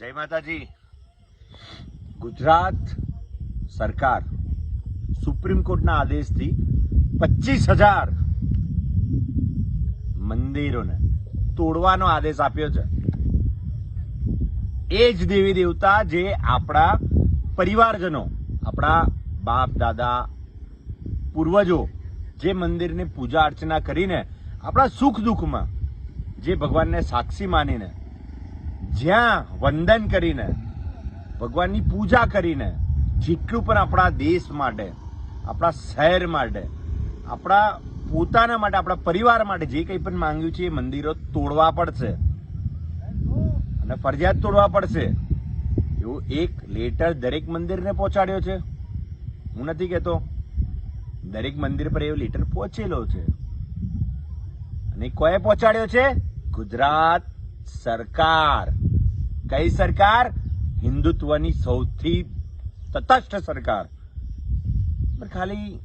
જય માતાજી. ગુજરાત સરકાર સુપ્રીમ કોર્ટના આદેશથી પચીસ હજાર મંદિરોને તોડવાનો આદેશ આપ્યો છે. એ જ દેવી દેવતા જે આપણા પરિવારજનો, આપણા બાપ, દાદા, પૂર્વજો જે મંદિરની પૂજા અર્ચના કરીને આપણા સુખ દુઃખમાં જે ભગવાનને સાક્ષી માનીને જ્યાં વંદન કરીને, ભગવાનની પૂજા કરીને, જેટલું પણ આપણા દેશ માટે, આપણા શહેર માટે, આપણા પોતાના માટે, આપણા પરિવાર માટે જે કંઈ પણ માંગ્યું છે એ મંદિરો તોડવા પડશે. અને ફરજિયાત તોડવા પડશે. એવું એક લેટર દરેક મંદિરને પહોંચાડ્યો છે. હું નથી કહેતો. દરેક મંદિર પર એવો લેટર પહોંચેલો છે. અને કોએ પહોંચાડ્યો છે? ગુજરાત સરકાર. કઈ સરકાર? હિન્દુત્વની સૌથી તટસ્થ સરકાર. પણ ખાલી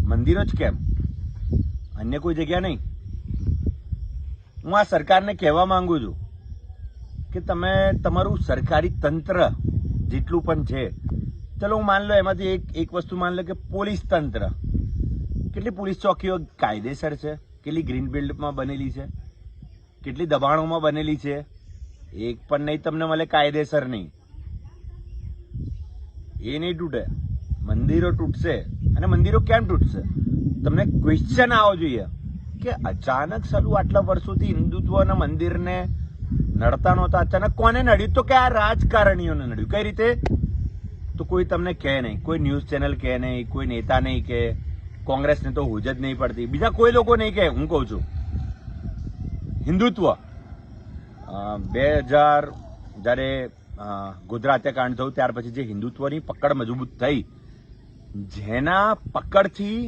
મંદિરો જ કેમ? અન્ય કોઈ જગ્યા નહીં. હું આ સરકારને કહેવા માંગુ છું કે તમે તમારું સરકારી તંત્ર જેટલું પણ છે, ચલો હું માન લો એમાંથી એક એક વસ્તુ માન લો કે પોલીસ તંત્ર. કેટલી પોલીસ ચોકીઓ કાયદેસર છે? કેટલી ગ્રીન બિલ્ડમાં બનેલી છે? કેટલી દબાણોમાં બનેલી છે? એક પણ નહીં, તમને મળે કાયદેસર નહીં. એ નહીં તૂટે. મંદિરો તૂટશે. અને મંદિરો કેમ તૂટશે? તમને ક્વેશ્ચન આવો જોઈએ કે અચાનક સાલું આટલા વર્ષોથી હિન્દુત્વના મંદિરને નડતા નહોતા. અચાનક કોને નડ્યું? તો કે આ રાજકારણીઓને નડ્યું. કઈ રીતે? તો કોઈ તમને કહે નહીં. કોઈ ન્યૂઝ ચેનલ કહે નહીં. કોઈ નેતા નહીં કહે. કોંગ્રેસને તો હોજ જ નહીં પડતી. બીજા કોઈ લોકો નહીં કહે, હું કહું છું. હિન્દુત્વ. બે હજાર જ્યારે ગુજરાતે કાંડ થયું, ત્યાર પછી જે હિન્દુત્વની પકડ મજબૂત થઈ, જેના પકડથી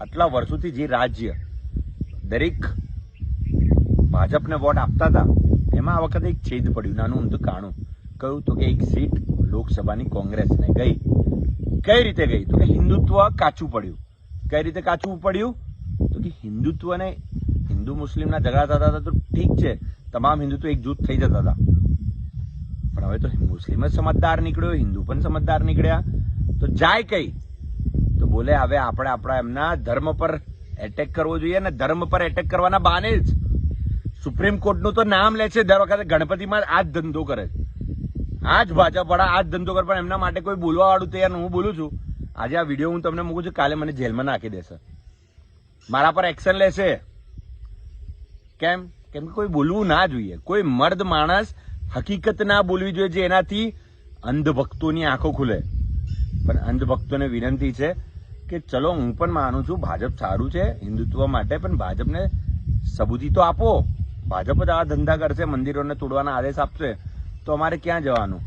આટલા વર્ષોથી જે રાજ્ય દરેક ભાજપને વોટ આપતા હતા, એમાં આ વખતે એક છેદ પડ્યું, નાનું ઊંધું કાણું. કહ્યું તો કે એક સીટ લોકસભાની કોંગ્રેસને ગઈ. કઈ રીતે ગઈ? તો કે હિન્દુત્વ કાચું પડ્યું. કઈ રીતે કાચું પડ્યું? તો કે હિન્દુત્વને હિન્દુ મુસ્લિમના ઝઘડા થતા હતા, તો ઠીક છે. તમામ હિન્દુત્વ એકજૂથ થઈ જતા હતા. પણ હવે તો મુસ્લિમ જ સમજદાર નીકળ્યો, હિન્દુ પણ સમજદાર નીકળ્યા. તો જાય કઈ? તો બોલે હવે આપણે આપણા એમના ધર્મ પર એટેક કરવો જોઈએ અને ધર્મ પર એટેક કરવાના બહાને જ. સુપ્રીમ કોર્ટનું તો નામ લે છે દર વખતે ગણપતિમાં આ જ ધંધો કરે આ જ ભાજપ વાળા આ જ ધંધો કરે પણ એમના માટે કોઈ બોલવા વાળું તૈયાર હું બોલું છું, આજે આ વીડિયો હું તમને મૂકું છું, કાલે મને જેલમાં નાખી દેશે. મારા પર એક્શન લેશે. કેમ? કેમ કે કોઈ બોલવું ના જોઈએ. કોઈ મર્દ માણસ હકીકત ના બોલવી જોઈએ જે એનાથી અંધભક્તોની આંખો ખુલે. પણ અંધભક્તોને વિનંતી છે કે ચલો હું પણ માનું છું ભાજપ સારું છે, હિન્દુત્વ માટે, પણ ભાજપને સબૂતી તો આપો. ભાજપ જ આ ધંધા કરશે, મંદિરોને તોડવાના આદેશ આપશે. તો અમારે ક્યાં જવાનું?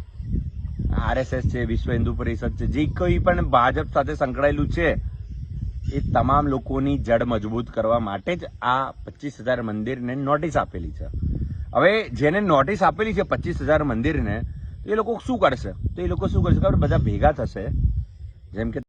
આરએસએસ છે, વિશ્વ હિન્દુ પરિષદ છે, જે કોઈ પણ ભાજપ સાથે સંકળાયેલું છે. એ તમામ લોકોની જડ મજબૂત કરવા માટે જ આ પચીસ હજાર મંદિરને નોટિસ આપેલી છે. હવે જેને નોટિસ આપેલી છે પચીસ હજાર મંદિરને એ લોકો શું કરશે? તો એ લોકો શું કરશે? ખબર? બધા ભેગા થશે. જેમ કે